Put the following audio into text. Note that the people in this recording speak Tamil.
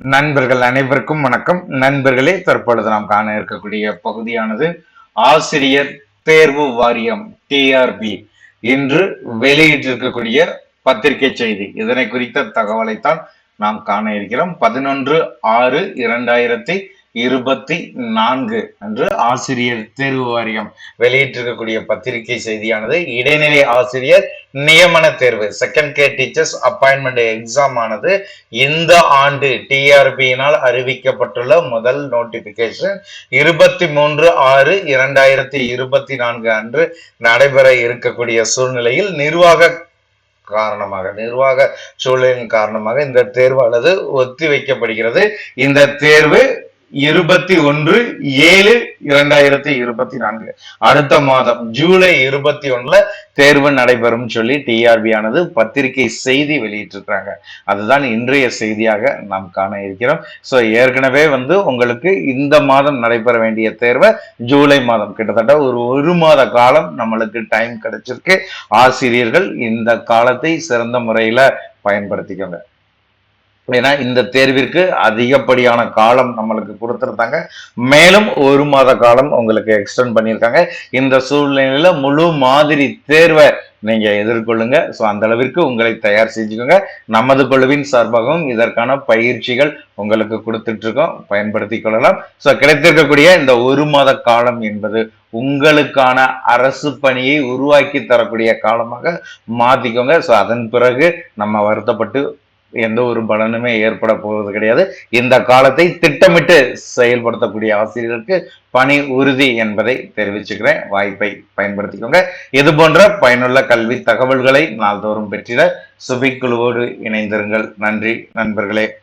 நண்பர்கள் அனைவருக்கும் வணக்கம். நண்பர்களே தற்பொழுது நாம் காண இருக்கக்கூடிய பகுதியானது ஆசிரியர் தேர்வு வாரியம் டிஆர்பி இன்று வெளியிட்டிருக்கக்கூடிய பத்திரிகை செய்தி. இதனை குறித்த தகவலைத்தான் நாம் காண இருக்கிறோம். பதினொன்று ஆறு இரண்டாயிரத்தி இருபத்தி நான்கு அன்று ஆசிரியர் தேர்வு வாரியம் வெளியிட்டிருக்கக்கூடிய பத்திரிகை செய்தியானது இடைநிலை ஆசிரியர் நியமன தேர்வு. Second K teachers appointment exam ஆனது இந்த ஆண்டு டிஆர்பியினால் அறிவிக்கப்பட்டுள்ள முதல் நோட்டிபிகேஷன் இருபத்தி மூன்று ஆறு இரண்டாயிரத்தி இருபத்தி நான்கு அன்று நடைபெற இருக்கக்கூடிய சூழ்நிலையில் நிர்வாக காரணமாக நிர்வாக சூழலின் காரணமாக இந்த தேர்வானது ஒத்தி வைக்கப்படுகிறது இந்த தேர்வு இருபத்தி ஒன்று ஏழு இரண்டாயிரத்தி இருபத்தி நான்கு. அடுத்த மாதம் ஜூலை இருபத்தி ஒண்ணுல தேர்வு நடைபெறும் சொல்லி டிஆர்பி ஆனது பத்திரிகை செய்தி வெளியிட்டிருக்கிறாங்க. அதுதான் இன்றைய செய்தியாக நாம் காண இருக்கிறோம். ஸோ ஏற்கனவே வந்து உங்களுக்கு இந்த மாதம் நடைபெற வேண்டிய தேர்வை ஜூலை மாதம் கிட்டத்தட்ட ஒரு ஒரு மாத காலம் நம்மளுக்கு டைம் கிடைச்சிருக்கு. ஆசிரியர்கள் இந்த காலத்தை சிறந்த முறையில பயன்படுத்திக்கோங்க. ஏன்னா இந்த தேர்விற்கு அதிகப்படியான காலம் நம்மளுக்கு கொடுத்துருந்தாங்க மேலும் ஒரு மாத காலம் உங்களுக்கு எக்ஸ்டெண்ட் பண்ணியிருக்காங்க. இந்த சூழ்நிலையில முழு மாதிரி தேர்வை நீங்க எதிர்கொள்ளுங்க. ஸோ அந்த அளவிற்கு உங்களை தயார் செஞ்சுக்கோங்க. நமது குழுவின் சார்பாகவும் இதற்கான பயிற்சிகள் உங்களுக்கு கொடுத்துட்டு இருக்கோம் பயன்படுத்தி கொள்ளலாம். ஸோ கிடைத்திருக்கக்கூடிய இந்த ஒரு மாத காலம் என்பது உங்களுக்கான அரசு பணியை உருவாக்கி தரக்கூடிய காலமாக மாத்திக்கோங்க ஸோ அதன் பிறகு நம்ம வருத்தப்பட்டு எந்த ஒரு பலனுமே ஏற்பட போவது கிடையாது. இந்த காலத்தை திட்டமிட்டு செயல்படுத்தக்கூடிய ஆசிரியர்களுக்கு பணி உறுதி என்பதை தெரிவிச்சுக்கிறேன். வாய்ப்பை பயன்படுத்திக்கோங்க. இது போன்ற பயனுள்ள கல்வி தகவல்களை நாள்தோறும் பெற்றிட சுபிக் குழுவோடு இணைந்திருங்கள். நன்றி நண்பர்களே.